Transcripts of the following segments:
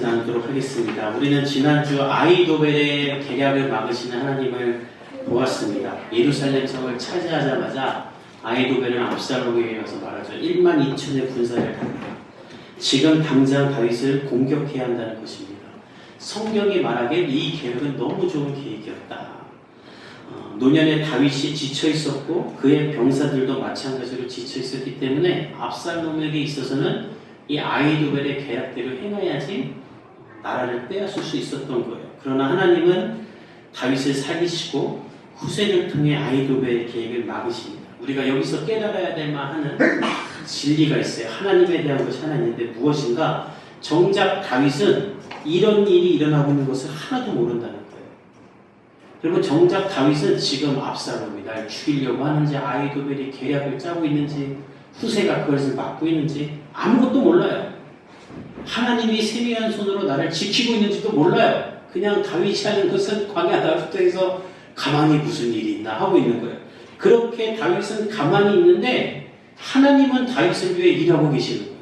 나누도록 하겠습니다. 우리는 지난주 아이도벨의 계략을 막으시는 하나님을 보았습니다. 예루살렘 성을 차지하자마자 아이도벨은 압살롬에게 가서 말하죠. 1만 2천의 군사를 합니다. 지금 당장 다윗을 공격해야 한다는 것입니다. 성경이 말하기에 이 계획은 너무 좋은 계획이었다. 어, 노년에 다윗이 지쳐 있었고 그의 병사들도 마찬가지로 지쳐 있었기 때문에 압살롬에게 있어서는 이 아이도벨의 계약대로 행해야지 나라를 빼앗을 수 있었던 거예요. 그러나 하나님은 다윗을 살리시고 후세를 통해 아이도벨의 계획을 막으십니다. 우리가 여기서 깨달아야 될 만한 진리가 있어요. 하나님에 대한 것이 하나 있는데 무엇인가? 정작 다윗은 이런 일이 일어나고 있는 것을 하나도 모른다는 거예요. 그리고 정작 다윗은 지금 압살롬이 날 죽이려고 하는지 아이도벨이 계략을 짜고 있는지 후세가 그것을 막고 있는지 아무것도 몰라요. 하나님이 세미한 손으로 나를 지키고 있는지도 몰라요. 그냥 다윗이 하는 것은 광야 다윗에서 가만히 무슨 일이 있나 하고 있는 거예요. 그렇게 다윗은 가만히 있는데 하나님은 다윗을 위해 일하고 계시는 거예요.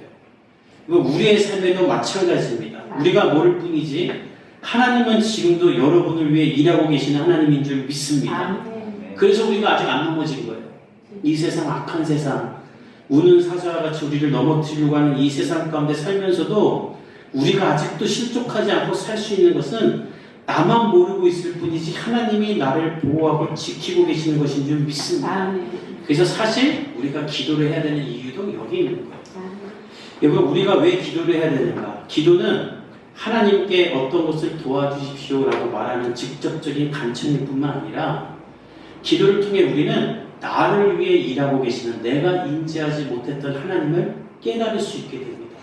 이거 우리의 삶에도 마찬가지입니다. 우리가 모를 뿐이지 하나님은 지금도 여러분을 위해 일하고 계시는 하나님인 줄 믿습니다. 그래서 우리가 아직 안 넘어진 거예요. 이 세상 악한 세상, 우는 사자와 같이 우리를 넘어뜨리려고 하는 이 세상 가운데 살면서도 우리가 아직도 실족하지 않고 살 수 있는 것은 나만 모르고 있을 뿐이지 하나님이 나를 보호하고 지키고 계시는 것인 줄 믿습니다. 그래서 사실 우리가 기도를 해야 되는 이유도 여기 있는 거예요. 여러분 우리가 왜 기도를 해야 되는가? 기도는 하나님께 어떤 것을 도와주십시오라고 말하는 직접적인 간청일 뿐만 아니라 기도를 통해 우리는 나를 위해 일하고 계시는 내가 인지하지 못했던 하나님을 깨달을 수 있게 됩니다.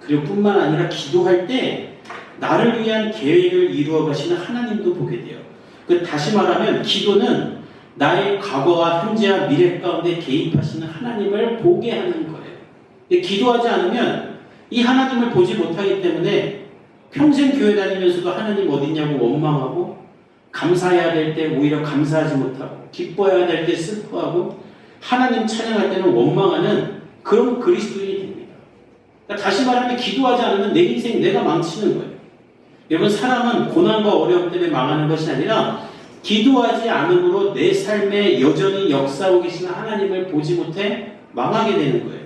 그리고 뿐만 아니라 기도할 때 나를 위한 계획을 이루어 가시는 하나님도 보게 돼요. 그 다시 말하면 기도는 나의 과거와 현재와 미래 가운데 개입하시는 하나님을 보게 하는 거예요. 기도하지 않으면 이 하나님을 보지 못하기 때문에 평생 교회 다니면서도 하나님 어딨냐고 원망하고 감사해야 될 때 오히려 감사하지 못하고 기뻐해야 될 때 슬퍼하고 하나님 찬양할 때는 원망하는 그런 그리스도인이 됩니다. 그러니까 다시 말하면 기도하지 않으면 내 인생 내가 망치는 거예요. 여러분 사람은 고난과 어려움 때문에 망하는 것이 아니라 기도하지 않음으로 내 삶에 여전히 역사하고 계시는 하나님을 보지 못해 망하게 되는 거예요.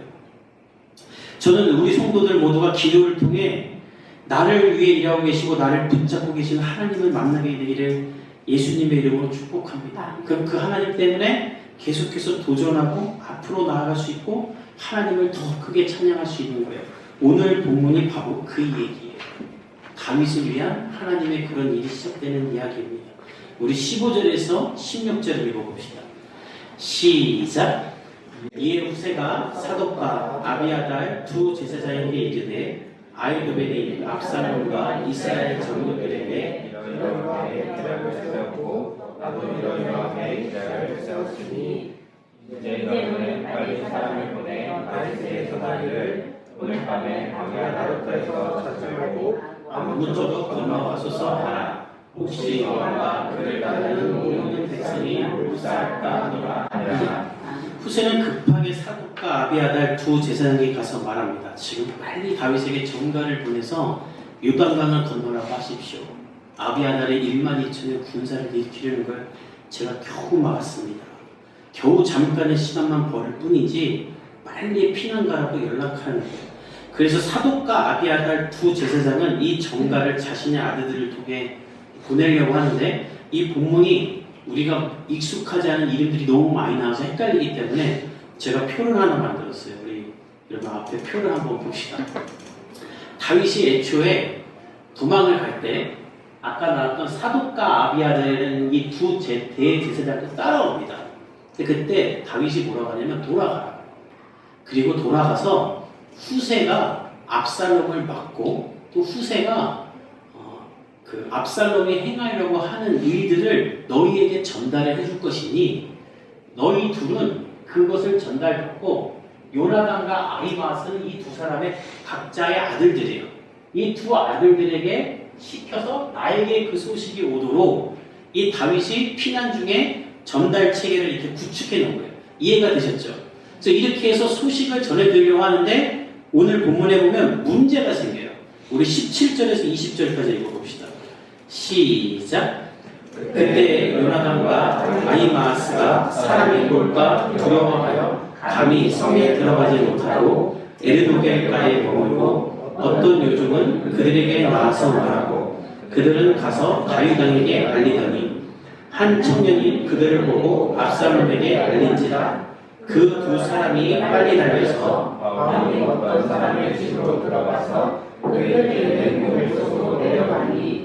저는 우리 성도들 모두가 기도를 통해 나를 위해 일하고 계시고 나를 붙잡고 계시는 하나님을 만나게 되기를 예수님의 이름으로 축복합니다. 그럼 그 하나님 때문에 계속해서 도전하고 앞으로 나아갈 수 있고 하나님을 더 크게 찬양할 수 있는 거예요. 오늘 본문이 바로 그 얘기예요. 다윗을 위한 하나님의 그런 일이 시작되는 이야기입니다. 우리 15절에서 16절을 읽어봅시다. 시작. 이에 후세가 사독과 아비아달 두 제사장에게 이르되 아이도벨이 압살롬과 이스라엘 장로들에게 이러이러하게 계략을 세웠고 나도 이러이러하게 계략을 세웠으니 이제 너는 빨리 사람을 보내 다윗의 전하기를 오늘 밤에 광야 나루터에서 찾으려고 아무쪼록 건너가소서 하라. 혹시 여호와가 그를 따르는 모든 백성이 불사할까 하노라 하니라. 후세는 급하게 사독과 아비아달 두 제사장에게 가서 말합니다. 지금 빨리 다윗에게 전가를 보내서 요단강을 건너라고 하십시오. 아비아달의 1만 2천의 군사를 일으키려는 걸 제가 겨우 막았습니다. 겨우 잠깐의 시간만 벌을 뿐이지 빨리 피난 가라고 연락하는 거예요. 그래서 사독과 아비아달 두 제사장은 이 정가를 자신의 아들들을 통해 보내려고 하는데 이 본문이 우리가 익숙하지 않은 이름들이 너무 많이 나와서 헷갈리기 때문에 제가 표를 하나 만들었어요. 우리 여러분 앞에 표를 한번 봅시다. 다윗이 애초에 도망을 갈 때 아까 나왔던 사독과 아비아달은 이두 대제사장도 따라옵니다. 근데 그때 다윗이 뭐라고 하냐면 돌아가라. 그리고 돌아가서 후세가 압살롬을 막고 또 후세가 어, 그 압살롬이 행하려고 하는 일들을 너희에게 전달을 해줄 것이니 너희 둘은 그것을 전달받고 요나단과 아히마스는 이 두 사람의 각자의 아들들이에요. 이 두 아들들에게 시켜서 나에게 그 소식이 오도록 이 다윗이 피난 중에 전달 체계를 이렇게 구축해 놓은 거예요. 이해가 되셨죠? 그래서 이렇게 해서 소식을 전해드리려고 하는데 오늘 본문에 보면 문제가 생겨요. 우리 17절에서 20절까지 읽어봅 시작. 그때 요나단과 아이마스가 사람이 볼까 두려워하여 감히 성에 들어가지 못하고 에르도겔가에 머물고 어떤 요종은 그들에게 나와서 말하고 그들은 가서 다윗왕에게 알리더니 한 청년이 그들을 보고 압살롬에게 알린지라 그 두 사람이 빨리 달려서 바울이 어떤 사람의 집으로 들어가서 그에게 있는 우물 속으로 내려가니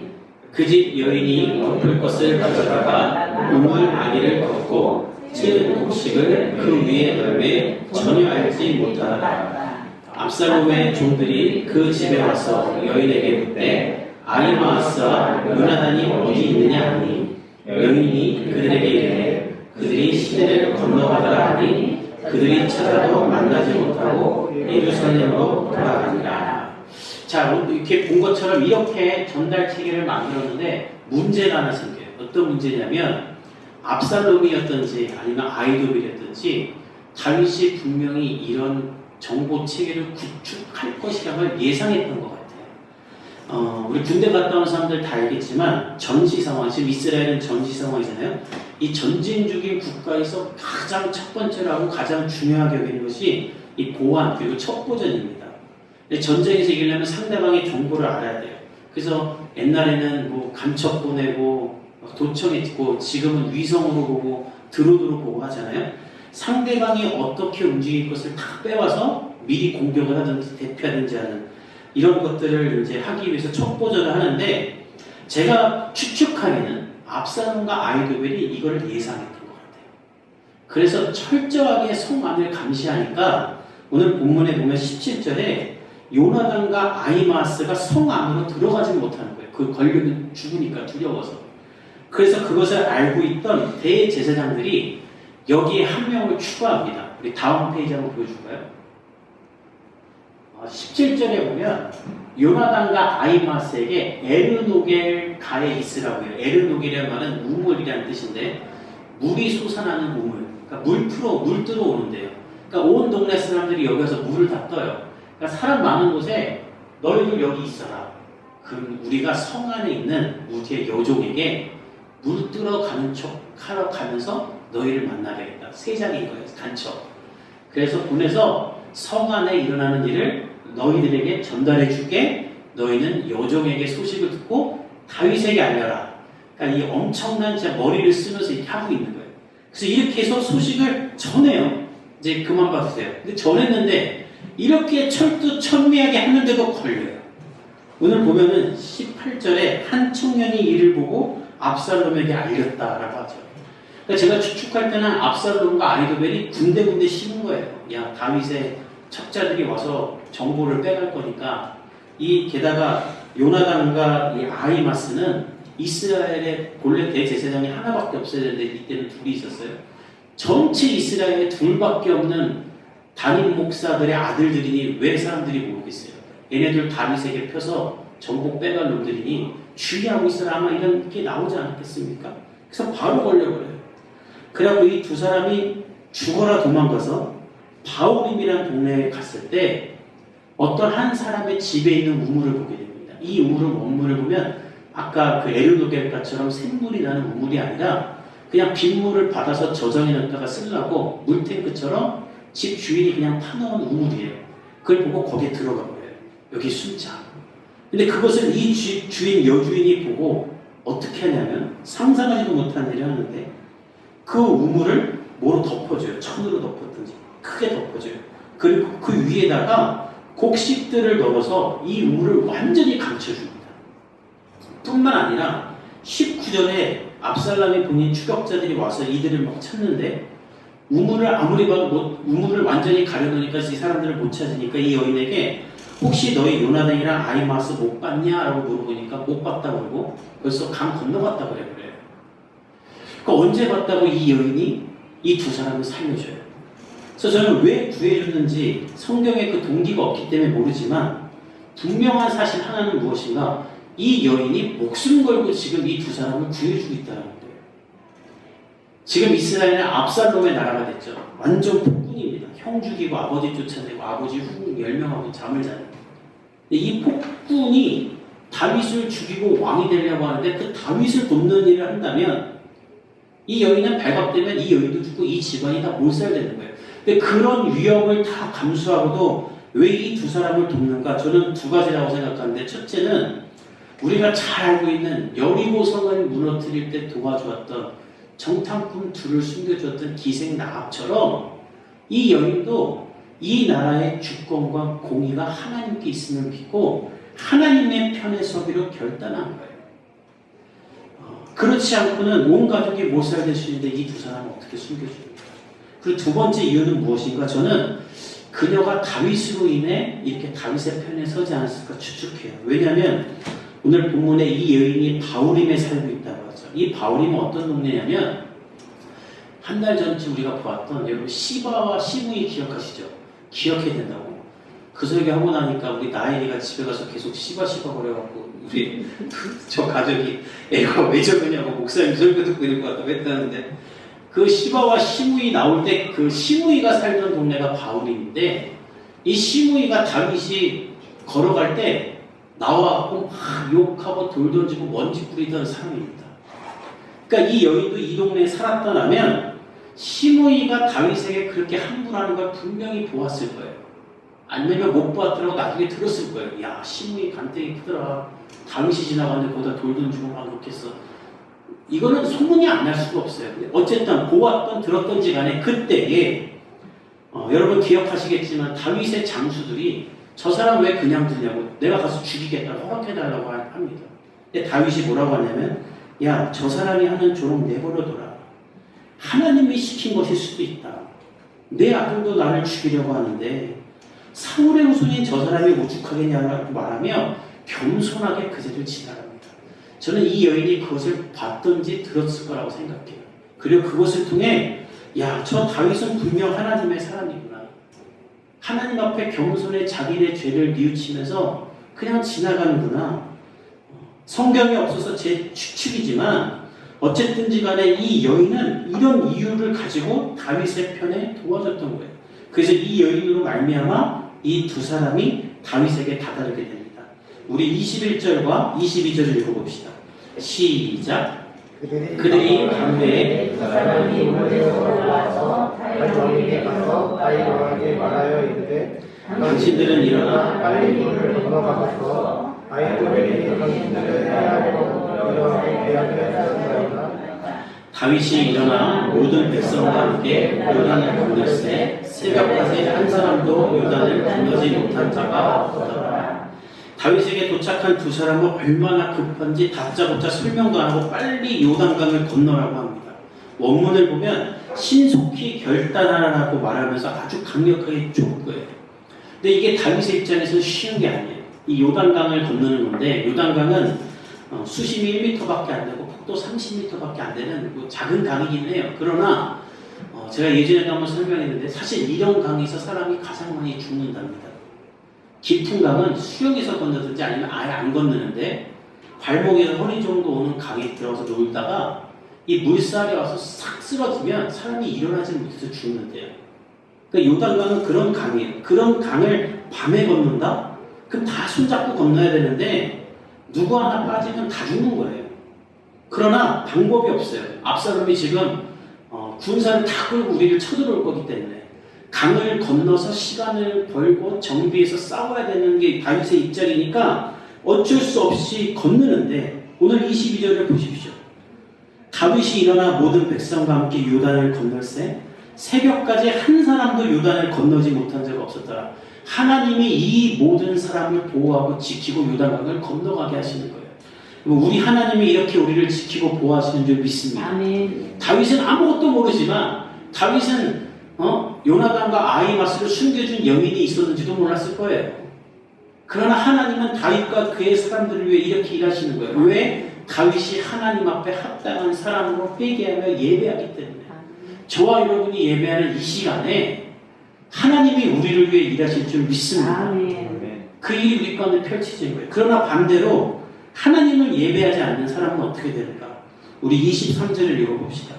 그 집 여인이 덮을 것을 가져다가 우물 아기를 덮고 찌은 곡식을 그 위에 널매 전혀 알지 못하다. 압살롬의 종들이 그 집에 와서 여인에게 묻되 아이마아스와 요나단이 어디 있느냐 하니 여인이 그들에게 이르되 그들이 시내를 건너가더라 하니 그들이 찾아도 만나지 못하고 예루살렘으로 돌아가니라. 자, 이렇게 본 것처럼 이렇게 전달 체계를 만들었는데 문제가 하나 생겨요. 어떤 문제냐면 압살롬이었든지 아니면 아이도빌이었든지 다윗이 분명히 이런 정보 체계를 구축할 것이라고 예상했던 것 같아요. 어, 우리 군대 갔다 온 사람들 다 알겠지만 전시 상황, 지금 이스라엘은 전시 상황이잖아요. 이 전쟁 중인 국가에서 가장 첫 번째로 하고 가장 중요하게 여기는 것이 이 보안 그리고 첩보전입니다. 전쟁에서 이기려면 상대방의 정보를 알아야 돼요. 그래서 옛날에는 뭐 간첩 보내고 막 도청했고 지금은 위성으로 보고 드론으로 보고 하잖아요. 상대방이 어떻게 움직일 것을 다 빼와서 미리 공격을 하든지 대피하든지 하는 이런 것들을 이제 하기 위해서 첩보전을 하는데 제가 추측하기는 압살롬과 아이도벨이 이걸 예상했던 것 같아요. 그래서 철저하게 성 안을 감시하니까 오늘 본문에 보면 17절에 요나단과 아이마스가 성 안으로 들어가지 못하는 거예요. 그 걸리면 죽으니까 두려워서. 그래서 그것을 알고 있던 대제사장들이 여기에 한 명을 추가합니다. 우리 다음 페이지 한번 보여줄까요? 17절에 보면 요나단과 아이마스에게 에르노겔 가에 있으라고 해요. 에르노겔이라는 말은 우물이라는 뜻인데 물이 솟아나는 우물. 그러니까 물 풀어 물 들어오는데요. 그러니까 온 동네 사람들이 여기서 물을 다 떠요. 그러니까 사람 많은 곳에 너희들 여기 있어라. 그럼 우리가 성 안에 있는 우리의 여종에게 물 뜨러 가는 척 하러 가면서 너희를 만나겠다. 세 장인 거예요. 간첩. 그래서 보내서 성 안에 일어나는 일을 너희들에게 전달해 줄게. 너희는 여종에게 소식을 듣고 다윗에게 알려라. 그러니까 이 엄청난 진짜 머리를 쓰면서 이렇게 하고 있는 거예요. 그래서 이렇게 해서 소식을 전해요. 이제 그만 봐주세요. 근데 전했는데 이렇게 철두철미하게 하는데도 걸려요. 오늘 보면은 18절에 한 청년이 이를 보고 압살롬에게 알렸다라고 하죠. 그러니까 제가 추측할 때는 압살롬과 아이도벨이 군데군데 심은 거예요. 야 다윗의 첩자들이 와서 정보를 빼갈 거니까 이 게다가 요나단과 이 아이마스는 이스라엘의 본래 대제사장이 하나밖에 없어야 되는데 이때는 둘이 있었어요. 전체 이스라엘에 둘밖에 없는 담임 목사들의 아들들이니 왜 사람들이 모르겠어요. 얘네들 다윗에게 펴서 정복 빼갈 놈들이니 주의하고 있어라 아마 이런 게 나오지 않았겠습니까? 그래서 바로 걸려버려요. 그래갖고 이 두 사람이 죽어라 도망가서 바울임이라는 동네에 갔을 때 어떤 한 사람의 집에 있는 우물을 보게 됩니다. 이 우물은 원문을 보면 아까 그 에르도겔가처럼 샘물이 나는 우물이 아니라 그냥 빗물을 받아서 저장해 놨다가 쓰려고 물탱크처럼 집 주인이 그냥 파놓은 우물이에요. 그걸 보고 거기에 들어가 버려요. 여기 숨자. 근데 그것을 이 주, 주인 여주인이 보고 어떻게 하냐면 상상하지도 못한 일을 하는데 그 우물을 뭐로 덮어줘요. 천으로 덮었든지 크게 덮어줘요. 그리고 그 위에다가 곡식들을 넣어서 이 우물을 완전히 감춰줍니다. 뿐만 아니라 19절에 압살람의 본인 추격자들이 와서 이들을 막 찾는데 우물을 아무리 봐도 못, 우물을 완전히 가려놓으니까 이 사람들을 못 찾으니까 이 여인에게 혹시 너희 요나단이랑 아이마스 못 봤냐? 라고 물어보니까 못 봤다 그러고 벌써 강 건너갔다 그래 그래요. 그러니까 언제 봤다고 이 여인이 이 두 사람을 살려줘요. 그래서 저는 왜 구해줬는지 성경에 그 동기가 없기 때문에 모르지만 분명한 사실 하나는 무엇인가 이 여인이 목숨 걸고 지금 이 두 사람을 구해주고 있다는 거예요. 지금 이스라엘은 압살롬의 나라가 됐죠. 완전 폭군입니다. 형 죽이고 아버지 쫓아내고 아버지 후 멸명하고 잠을 자는. 이 폭군이 다윗을 죽이고 왕이 되려고 하는데 그 다윗을 돕는 일을 한다면 이 여인은 발각되면 이 여인도 죽고 이 집안이 다 몰살되는 거예요. 근데 그런 위험을 다 감수하고도 왜 이 두 사람을 돕는가? 저는 두 가지라고 생각하는데 첫째는 우리가 잘 알고 있는 여리고 성을 무너뜨릴 때 도와주었던 정탐꾼 둘을 숨겨주었던 기생 나합처럼 이 여인도 이 나라의 주권과 공의가 하나님께 있음을 믿고 하나님의 편에 서기로 결단한 거예요. 어, 그렇지 않고는 온 가족이 몰살될 수 있는데 이 두 사람은 어떻게 숨겨줍니까? 그리고 두 번째 이유는 무엇인가? 저는 그녀가 다윗으로 인해 이렇게 다윗의 편에 서지 않았을까 추측해요. 왜냐하면 오늘 본문에 이 여인이 바울임에 살고 하죠. 이 바울임은 어떤 동네냐면 한 달 전쯤 우리가 보았던 여러분 시바와 시므이 기억하시죠? 기억해야 된다고. 그 설교 하고 나니까 우리 나엘이가 집에 가서 계속 시바 시바 거려갖고 우리 그저 가족이 애가 왜 저러냐고 목사님 설교 듣고 있는 것 같다고 했다는데 그 시바와 시므이 나올 때 그 시므이가 살던 동네가 바울임인데 이 시므이가 다윗이 걸어갈 때 나와갖고 막 욕하고 돌 던지고 먼지 뿌리던 사람입니다. 그러니까 이 여인도 이 동네에 살았다면 시므이가 다윗에게 그렇게 함부하는 걸 분명히 보았을 거예요. 아니면 못 보았더라고 나중에 들었을 거예요. 야 시므이 간땡이 크더라. 다윗이 지나가는데 거기다 돌 던지고 막 그렇겠어. 이거는 소문이 안 날 수가 없어요. 어쨌든 보았던 들었던지 간에 그때에 어, 여러분 기억하시겠지만 다윗의 장수들이 저 사람 왜 그냥 두냐고 내가 가서 죽이겠다 허락해달라고 하- 합니다. 근데 다윗이 뭐라고 하냐면 야 저 사람이 하는 조롱 내버려둬라. 하나님이 시킨 것일 수도 있다. 내 아들도 나를 죽이려고 하는데 사울의 후손인 저 사람이 오죽하겠냐고 말하며 겸손하게 그제를 지나갑니다. 저는 이 여인이 그것을 봤던지 들었을 거라고 생각해요. 그리고 그것을 통해 야 저 다윗은 분명 하나님의 사람이구나. 하나님 앞에 겸손해 자기의 죄를 뉘우치면서 그냥 지나가는구나. 성경이 없어서 제 추측이지만 어쨌든지 간에 이 여인은 이런 이유를 가지고 다윗의 편에 도와줬던 거예요. 그래서 이 여인으로 말미암아 이 두 사람이 다윗에게 다다르게 됩니다. 우리 21절과 22절을 읽어봅시다. 시작. 그들이 밤에 그 사람이 물에서 올라와서 다윗에게 가서 다윗에게 말하여 이르되 당신들은 일어나 빨리 물을 건너가서 다윗이 일어나 모든 백성과 함께 요단을 건널세 새벽까지 한 사람도 요단을 건너지 못한 자가 없더라. 다윗에게 도착한 두 사람은 얼마나 급한지 다짜고짜 설명도 안 하고 빨리 요단강을 건너라고 합니다. 원문을 보면 신속히 결단하라고 말하면서 아주 강력하게 줄 거예요. 근데 이게 다윗의 입장에서는 쉬운 게 아니에요. 이 요단강을 건너는 건데 요단강은 어, 수심이 1m밖에 안 되고 폭도 30m밖에 안 되는 뭐 작은 강이긴 해요. 그러나 어, 제가 예전에도 한번 설명했는데 사실 이런 강에서 사람이 가장 많이 죽는답니다. 깊은 강은 수영해서 건너든지 아니면 아예 안 건너는데 발목에서 허리 정도 오는 강에 들어가서 놀다가 이 물살이 와서 싹 쓰러지면 사람이 일어나지 못해서 죽는데요. 그러니까 요단강은 그런 강이에요. 그런 강을 밤에 건넌다? 그럼 다 손잡고 건너야 되는데 누구 하나 빠지면 다 죽는 거예요. 그러나 방법이 없어요. 압사롬이 지금 어, 군사를 다 끌고 우리를 쳐들어올 거기 때문에 강을 건너서 시간을 벌고 정비해서 싸워야 되는 게 다윗의 입장이니까 어쩔 수 없이 건너는데 오늘 22절을 보십시오. 다윗이 일어나 모든 백성과 함께 요단을 건널세 새벽까지 한 사람도 요단을 건너지 못한 적 없었더라. 하나님이 이 모든 사람을 보호하고 지키고 요단강을 건너가게 하시는 거예요. 우리 하나님이 이렇게 우리를 지키고 보호하시는 줄 믿습니다. 아멘. 다윗은 아무것도 모르지만 다윗은 어? 요나단과 아이마스를 숨겨준 여인이 있었는지도 몰랐을 거예요. 그러나 하나님은 다윗과 그의 사람들을 위해 이렇게 일하시는 거예요. 왜? 다윗이 하나님 앞에 합당한 사람으로 회개하며 예배하기 때문에. 저와 여러분이 예배하는 이 시간에 하나님이 우리를 위해 일하실 줄 믿습니다. 아멘. 그 일이 우리 가운데 펼쳐진 거예요. 그러나 반대로 하나님을 예배하지 않는 사람은 어떻게 되는가? 우리 23절을 읽어봅시다.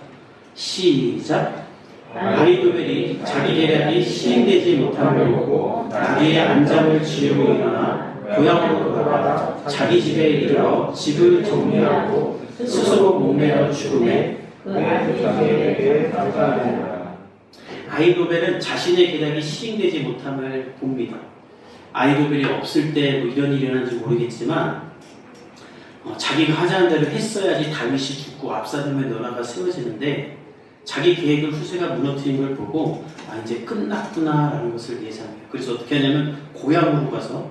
시작. 아이도벨이 자기 계략이 시행되지 보고 자기의 안장을 지우고 일어나 고향으로 돌아가 자기 집에 이르러 집을 정리하고 스스로 목매어 죽음에 아이도벨은 자신의 계략이 시행되지 못함을 봅니다. 아이도벨이 없을 때 뭐 이런 일이 일어난지 모르겠지만 어, 자기가 하자는 대로 했어야지 다윗이 죽고 압사롬의 너라가 세워지는데 자기 계획을 후세가 무너뜨린 걸 보고 아 이제 끝났구나라는 것을 예상해요. 그래서 어떻게 하냐면 고향으로 가서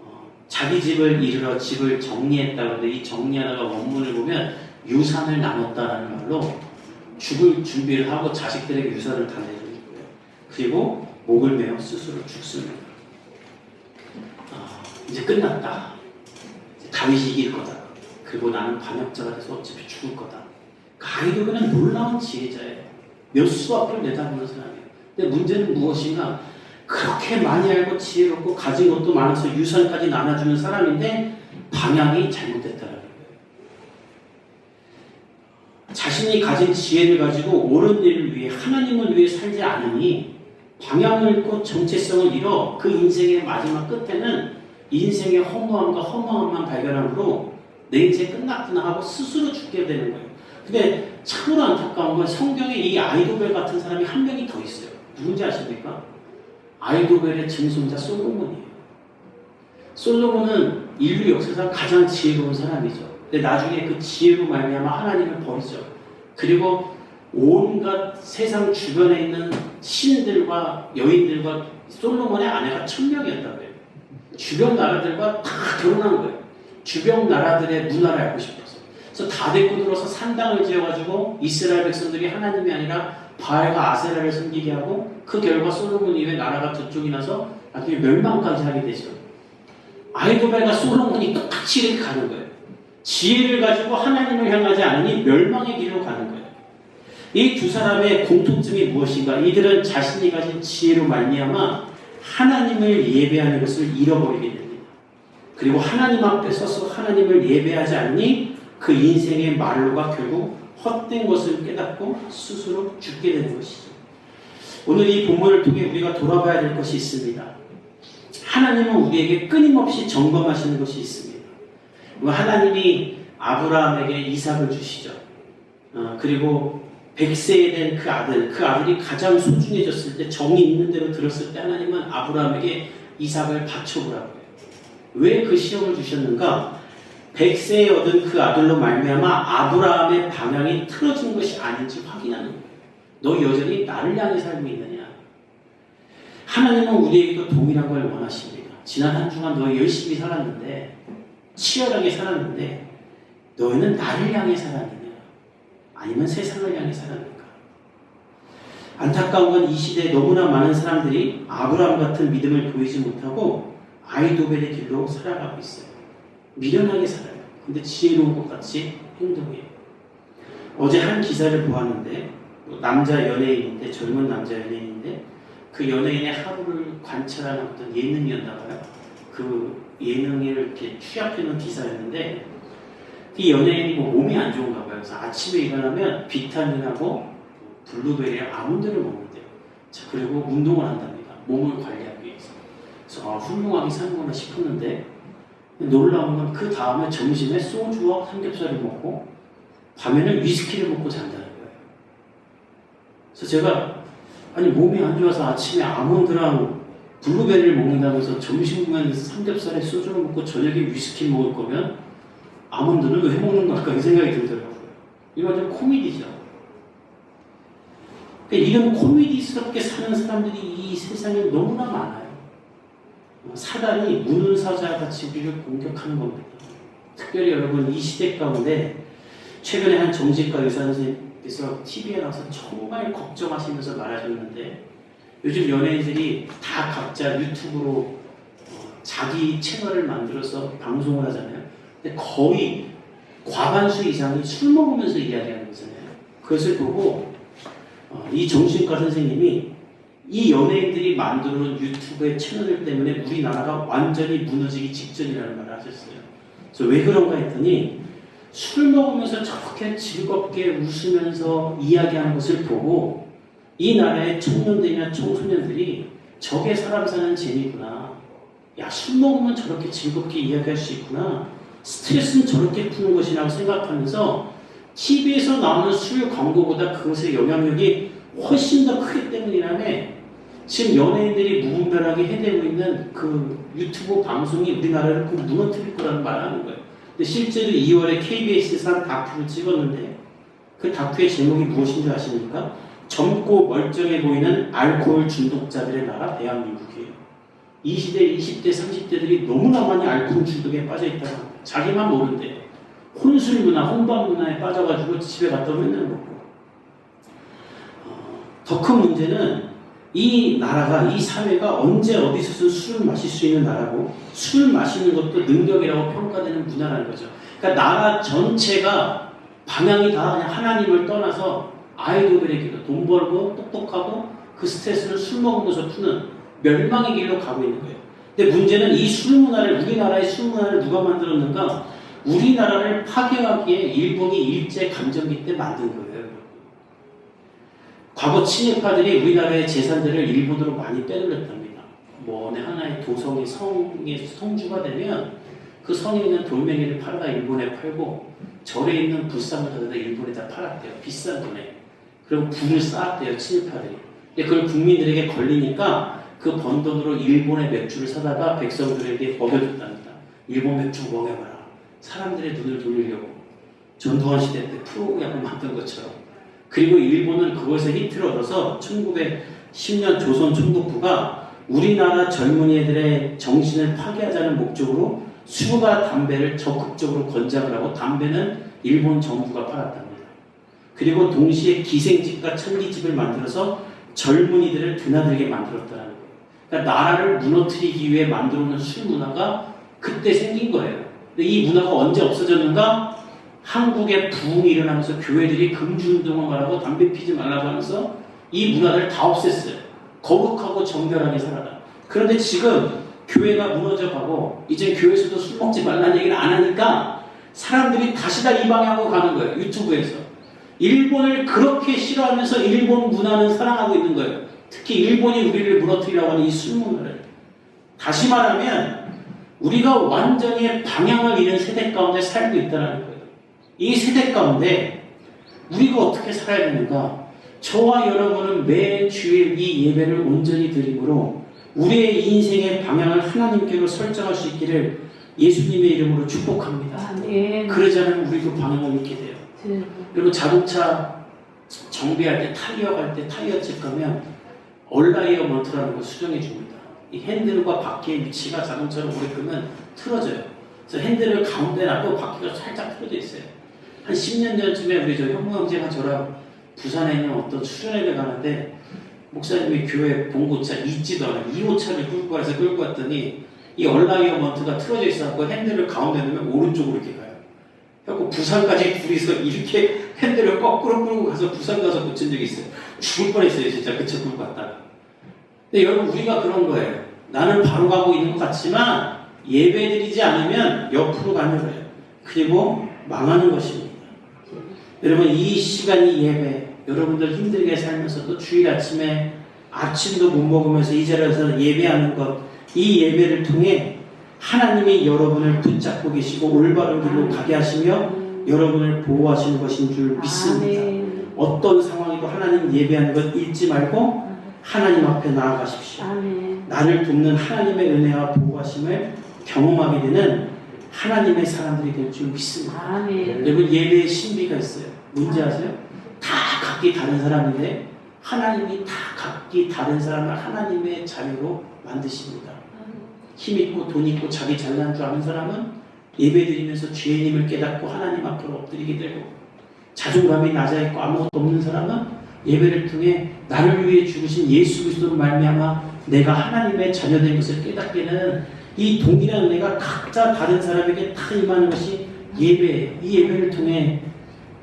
어, 자기 집을 이르러 집을 정리했다고 하는데 이 정리하다가 원문을 보면 유산을 나눴다라는 말로 죽을 준비를 하고 자식들에게 유산을 다 내주는 거예요. 그리고 목을 메어 스스로 죽습니다. 아, 이제 끝났다. 이제 다윗이 이길 거다. 그리고 나는 반역자가 돼서 어차피 죽을 거다. 가이도는 놀라운 지혜자예요. 몇수 앞을 내다보는 사람이에요. 근데 문제는 무엇인가? 그렇게 많이 알고 지혜롭고 가진 것도 많아서 유산까지 나눠주는 사람인데 방향이 잘못됐다는 거예요. 자신이 가진 지혜를 가지고 옳은 일을 위해 하나님을 위해 살지 않으니 방향을 잃고 정체성을 잃어 그 인생의 마지막 끝에는 인생의 허무함과 허무함만 발견함으로 내 인생 끝났구나 하고 스스로 죽게 되는 거예요. 근데 참으로 안타까운 건 성경에 이 아이도벨 같은 사람이 한 명이 더 있어요. 누군지 아십니까? 아이도벨의 증손자 솔로몬이에요. 솔로몬은 인류 역사상 가장 지혜로운 사람이죠. 근데 나중에 그 지혜로 말미암아 하나님을 버리죠. 그리고 온갖 세상 주변에 있는 신들과 여인들과 솔로몬의 아내가 천 명이었다고 해요. 주변 나라들과 다 결혼한 거예요. 주변 나라들의 문화를 알고 싶어서. 그래서 다 데리고 들어서 산당을 지어가지고 이스라엘 백성들이 하나님이 아니라 바알과 아세라를 섬기게 하고 그 결과 솔로몬 이후에 나라가 두 쪽이 나서 나중에 멸망까지 하게 되죠. 아이도벨과 솔로몬이 똑같이 이렇게 가는 거예요. 지혜를 가지고 하나님을 향하지 않으니 멸망의 길로 가는 거예요. 이 두 사람의 공통점이 무엇인가? 이들은 자신이 가진 지혜로 말미암아 하나님을 예배하는 것을 잃어버리게 됩니다. 그리고 하나님 앞에 서서 하나님을 예배하지 않니 그 인생의 말로가 결국 헛된 것을 깨닫고 스스로 죽게 되는 것이죠. 오늘 이 본문을 통해 우리가 돌아봐야 될 것이 있습니다. 하나님은 우리에게 끊임없이 점검하시는 것이 있습니다. 하나님이 아브라함에게 이삭을 주시죠. 어, 그리고 100세에 된 그 아들, 그 아들이 가장 소중해졌을 때 정이 있는 대로 들었을 때 하나님은 아브라함에게 이삭을 바쳐보라고 해요. 왜 그 시험을 주셨는가? 100세에 얻은 그 아들로 말미암아 아브라함의 방향이 틀어진 것이 아닌지 확인하는 거예요. 너 여전히 나를 향해 살고 있느냐? 하나님은 우리에게도 동일한 걸 원하십니다. 지난 한 주간 너 열심히 살았는데 치열하게 살았는데 너희는 나를 향해 살았느냐? 아니면 세상을 향해 살았는가? 안타까운 건 이 시대에 너무나 많은 사람들이 아브라함 같은 믿음을 보이지 못하고 아이도벨의 길로 살아가고 있어요. 미련하게 살아요. 근데 지혜로운 것 같이 행동해요. 어제 한 기사를 보았는데 뭐 남자 연예인인데 젊은 남자 연예인인데 그 연예인의 하루를 관찰하는 어떤 예능이었나 봐요. 그 예능을 이렇게 취합해놓은 기사였는데 이 연예인이 뭐 몸이 안 좋은가 봐요. 그래서 아침에 일어나면 비타민하고 블루베리랑 아몬드를 먹는데요. 자, 그리고 운동을 한답니다. 몸을 관리하기 위해서. 그래서 아, 훌륭하게 사는구나 싶었는데 놀라운 건 그 다음에 점심에 소주와 삼겹살을 먹고 밤에는 위스키를 먹고 잔다는 거예요. 그래서 제가 아니 몸이 안 좋아서 아침에 아몬드랑 블루베리를 먹는다면서 점심 먹으면 삼겹살에 소주를 먹고 저녁에 위스키 먹을 거면 아몬드는 왜 먹는 걸까 이 생각이 들더라고요. 이거 완전 코미디죠. 그러니까 이런 코미디스럽게 사는 사람들이 이 세상에 너무나 많아요. 사단이 문운사자 같이 우리를 공격하는 겁니다. 특별히 여러분 이 시대 가운데 최근에 한 정신과 의사 선생님께서 TV에 나와서 정말 걱정하시면서 말하셨는데 요즘 연예인들이 다 각자 유튜브로 어, 자기 채널을 만들어서 방송을 하잖아요. 근데 거의 과반수 이상이 술 먹으면서 이야기하는 거잖아요. 그것을 보고 어, 이 정신과 선생님이 이 연예인들이 만들어 놓은 유튜브의 채널들 때문에 우리나라가 완전히 무너지기 직전이라는 말을 하셨어요. 그래서 왜 그런가 했더니 술 먹으면서 저렇게 즐겁게 웃으면서 이야기하는 것을 보고 이 나라의 청년들이나 청소년들이 저게 사람 사는 재미구나. 야, 술 먹으면 저렇게 즐겁게 이야기할 수 있구나. 스트레스는 저렇게 푸는 것이라고 생각하면서 TV에서 나오는 술 광고보다 그것의 영향력이 훨씬 더 크기 때문이라며 지금 연예인들이 무분별하게 해대고 있는 그 유튜브 방송이 우리나라를 꼭 무너뜨릴 거라는 말을 하는 거예요. 근데 실제로 2월에 KBS에서 한 다큐를 찍었는데 그 다큐의 제목이 무엇인지 아십니까? 젊고 멀쩡해 보이는 알코올 중독자들의 나라 대한민국이에요. 이 시대 20대, 30대들이 너무나 많이 알코올 중독에 빠져 있다고. 자기만 모른대. 혼술 문화, 혼밥 문화에 빠져가지고 집에 갔다 오면 맨날 먹고. 어, 더큰 문제는 이 나라가, 이 사회가 언제 어디서든 술을 마실 수 있는 나라고 술 마시는 것도 능력이라고 평가되는 문화라는 거죠. 그러니까 나라 전체가 방향이 다 그냥 하나님을 떠나서 아이돌의 길로 돈 벌고 똑똑하고 그 스트레스를 술 먹으면서 푸는 멸망의 길로 가고 있는 거예요. 근데 문제는 이 술 문화를 우리나라의 술 문화를 누가 만들었는가? 우리나라를 파괴하기에 일본이 일제 감정기 때 만든 거예요. 과거 친일파들이 우리나라의 재산들을 일본으로 많이 빼돌렸답니다. 뭐 어느 하나의 도성의 성의 성주가 되면 그 성에 있는 돌멩이를 팔아다 일본에 팔고 절에 있는 불상을 가져다 일본에 다 팔았대요. 비싼 돈에. 그리고 부를 쌓았대요. 친일파들이. 근데 그걸 국민들에게 걸리니까 그 번 돈으로 일본의 맥주를 사다가 백성들에게 먹여줬답니다. 일본 맥주 먹여봐라. 사람들의 눈을 돌리려고 전두환 시대 때 프로그램을 만든 것처럼. 그리고 일본은 그것에 히트를 얻어서 1910년 조선 총독부가 우리나라 젊은이들의 정신을 파괴하자는 목적으로 술과 담배를 적극적으로 권장을 하고 담배는 일본 정부가 팔았답니다. 그리고 동시에 기생집과 천기집을 만들어서 젊은이들을 드나들게 만들었다는 거예요. 그러니까 나라를 무너뜨리기 위해 만들어 놓은 술 문화가 그때 생긴 거예요. 근데 이 문화가 언제 없어졌는가? 한국의 부흥이 일어나면서 교회들이 금주운동을 말하고 담배 피지 말라고 하면서 이 문화를 다 없앴어요. 거룩하고 정결하게 살아라. 그런데 지금 교회가 무너져가고 이제 교회에서도 술 먹지 말라는 얘기를 안 하니까 사람들이 다시 다 이 방향으로 가는 거예요. 유튜브에서. 일본을 그렇게 싫어하면서 일본 문화는 사랑하고 있는 거예요. 특히 일본이 우리를 무너뜨리려고 하는 이술 문화를. 다시 말하면 우리가 완전히 방향을 잃은 세대 가운데 살고 있다는 거예요. 이 세대 가운데 우리가 어떻게 살아야 되는가? 저와 여러분은 매 주일 이 예배를 온전히 드림으로 우리의 인생의 방향을 하나님께로 설정할 수 있기를 예수님의 이름으로 축복합니다. 아멘. 그러지 않으면 우리도 방향을 잃게 돼요. 그리고 자동차 정비할 때 타이어 갈 때 타이어 칠 거면 얼라이어먼트라는 걸 수정해 줍니다. 이 핸들과 바퀴의 위치가 자동차를 오래 끄면 틀어져요. 그래서 핸들을 가운데 놔도 바퀴가 살짝 틀어져 있어요. 한 10년 전쯤에 우리 저 현무 형제가 저랑 부산에 있는 어떤 수련회를 가는데 목사님이 교회 봉고차 있지도 않아요. 2호차를 끌고 가서 끌고 왔더니 이 얼라이어먼트가 틀어져 있어갖고 핸들을 가운데 넣으면 오른쪽으로 이렇게. 그래갖고 부산까지 둘이서 이렇게 핸들을 거꾸로 끌고 가서 부산 가서 고친 적이 있어요. 죽을 뻔했어요, 진짜 그 차 끌고 갔다가. 근데 여러분 우리가 그런 거예요. 나는 바로 가고 있는 것 같지만 예배드리지 않으면 옆으로 가는 거예요. 그리고 망하는 것입니다. 여러분 이 시간 이 예배, 여러분들 힘들게 살면서도 주일 아침에 아침도 못 먹으면서 이 자리에서 예배하는 것, 이 예배를 통해 하나님이 여러분을 붙잡고 계시고 올바른 길로 가게 하시며 여러분을 보호하시는 것인 줄 믿습니다. 아멘. 어떤 상황이고 하나님 예배하는 것 잊지 말고 하나님 앞에 나아가십시오. 아멘. 나를 돕는 하나님의 은혜와 보호하심을 경험하게 되는 하나님의 사람들이 될 줄 믿습니다. 여러분 예배의 신비가 있어요. 뭔지 아세요? 다 각기 다른 사람인데 하나님이 다 각기 다른 사람을 하나님의 자녀로 만드십니다. 힘 있고 돈 있고 자기 잘난 줄 아는 사람은 예배 드리면서 죄인임을 깨닫고 하나님 앞으로 엎드리게 되고 자존감이 낮아 있고 아무것도 없는 사람은 예배를 통해 나를 위해 죽으신 예수 그리스도로 말미암아 내가 하나님의 자녀된 것을 깨닫게 되는 이 동일한 은혜가 각자 다른 사람에게 다 임하는 것이 예배 이 예배를 통해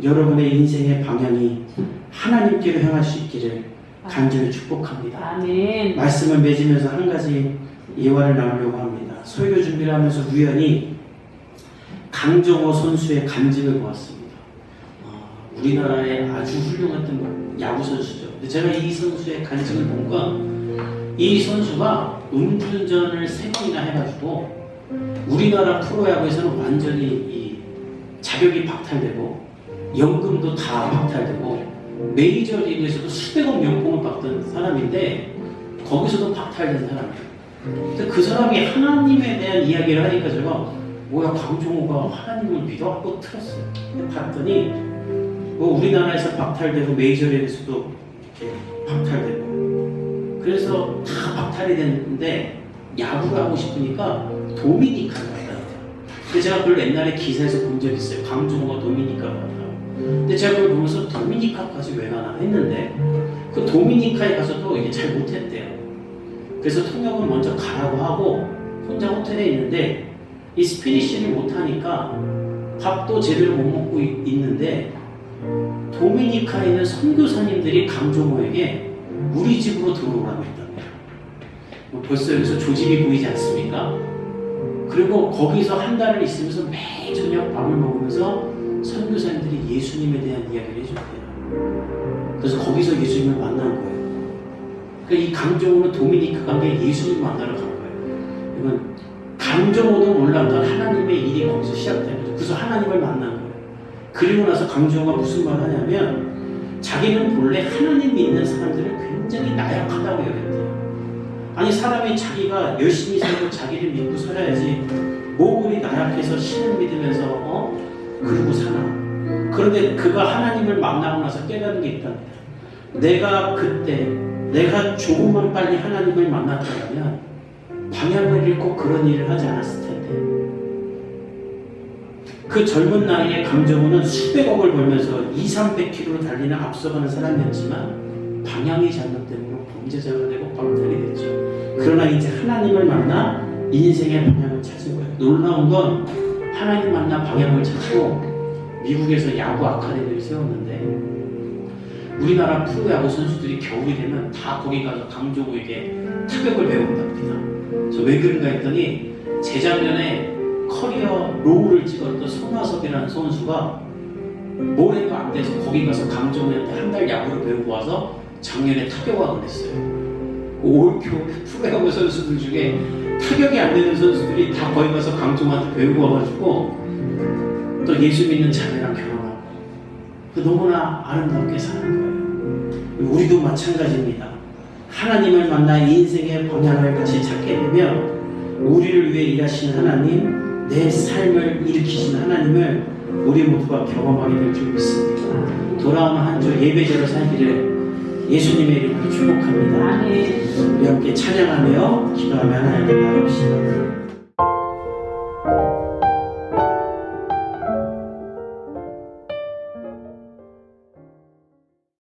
여러분의 인생의 방향이 하나님께로 향할 수 있기를 간절히 축복합니다. 아멘. 말씀을 맺으면서 한 가지 예화를 나누려고 합니다. 설교 준비를 하면서 우연히 강정호 선수의 간증을 보았습니다. 어, 우리나라의 아주 훌륭했던 야구 선수죠. 근데 제가 이 선수의 간증을 보니까 이 선수가 음주운전을 세 번이나 해가지고 우리나라 프로야구에서는 완전히 이 자격이 박탈되고 연금도 다 박탈되고 메이저리그에서도 수백억 명봉을 받던 사람인데 거기서도 박탈된 사람이에요. 근데 그 사람이 하나님에 대한 이야기를 하니까 제가 뭐야 강종호가 하나님을 믿어갖고 틀었어요. 근데 봤더니 뭐 우리나라에서 박탈되고 메이저리그에서도 박탈되고 그래서 다 박탈이 됐는데 야구를 하고 싶으니까 도미니카를 갔다 근데 제가 그걸 옛날에 기사에서 본적 있어요. 강종호가 도미니카 갔다. 근데 제가 그걸 보면서 도미니카까지 왜 가나 했는데 그 도미니카에 가서도 이게 잘 못했대요. 그래서 통역은 먼저 가라고 하고 혼자 호텔에 있는데 이 스피니쉬를 못하니까 밥도 제대로 못 먹고 있- 있는데 도미니카에 있는 선교사님들이 강종호에게 우리 집으로 들어오라고 했답니다. 뭐 벌써 여기서 조짐이 보이지 않습니까? 그리고 거기서 한 달을 있으면서 매일 저녁 밥을 먹으면서 선교사님들이 예수님에 대한 이야기를 해줬대요. 그래서 거기서 예수님을 만난 거예요. 그러니까 이 강정호는 도미니카 관계 예수님 만나러 간 거예요. 이건 강정호도 몰랐던 하나님의 일이 거기서 시작된 거죠. 그래서 하나님을 만난 거예요. 그리고 나서 강정호가 무슨 말 하냐면 자기는 본래 하나님 믿는 사람들을 굉장히 나약하다고 여겼대요. 아니 사람이 자기가 열심히 살고 자기를 믿고 살아야지 뭐 그리 나약해서 신을 믿으면서 어 그러고 사나. 그런데 그가 하나님을 만나고 나서 깨닫는 게 있답니다. 내가 그때 내가 조금만 빨리 하나님을 만났다면 방향을 잃고 그런 일을 하지 않았을 텐데. 그 젊은 나이에 강정호는 수백억을 벌면서 2, 300km로 달리는 앞서가는 사람이었지만 방향이 잘못되므로 범죄자가 되고 박탈이 됐죠. 그러나 이제 하나님을 만나 인생의 방향을 찾은 거예요. 놀라운 건 하나님 만나 방향을 찾고 미국에서 야구 아카데미를 세웠는데 우리나라 프로야구 선수들이 겨울이 되면 다 거기 가서 강조구에게 타격을 배운답니다. 저왜 그런가 했더니 재작년에 커리어 로우를 찍었던 손아섭이라는 선수가 뭘 해도 안 돼서 거기 가서 강정우한테 한 달 야구를 배우고 와서 작년에 타격왕을 했어요. 올교 프로야구 선수들 중에 타격이 안 되는 선수들이 다 거기 가서 강정우한테 배우고 와가지고 또 예수 믿는 자매랑 결혼하고 그 너무나 아름답게 사는 거예요. 우리도 마찬가지입니다. 하나님을 만나 인생의 방향을 다시 찾게 되면 우리를 위해 일하시는 하나님, 내 삶을 일으키신 하나님을 우리 모두가 경험하게 될 줄 믿습니다. 돌아오는 한주 예배제로 살기를 예수님의 이름으로 축복합니다. 우리 함께 찬양하며 기도하며 하나님을 바랍시다.